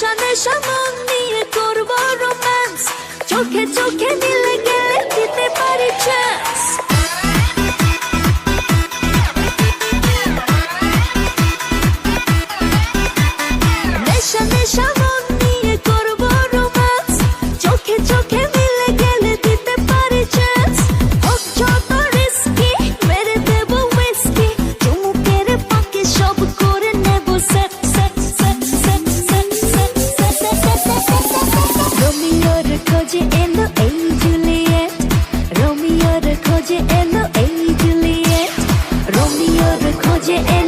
穿的น it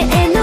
en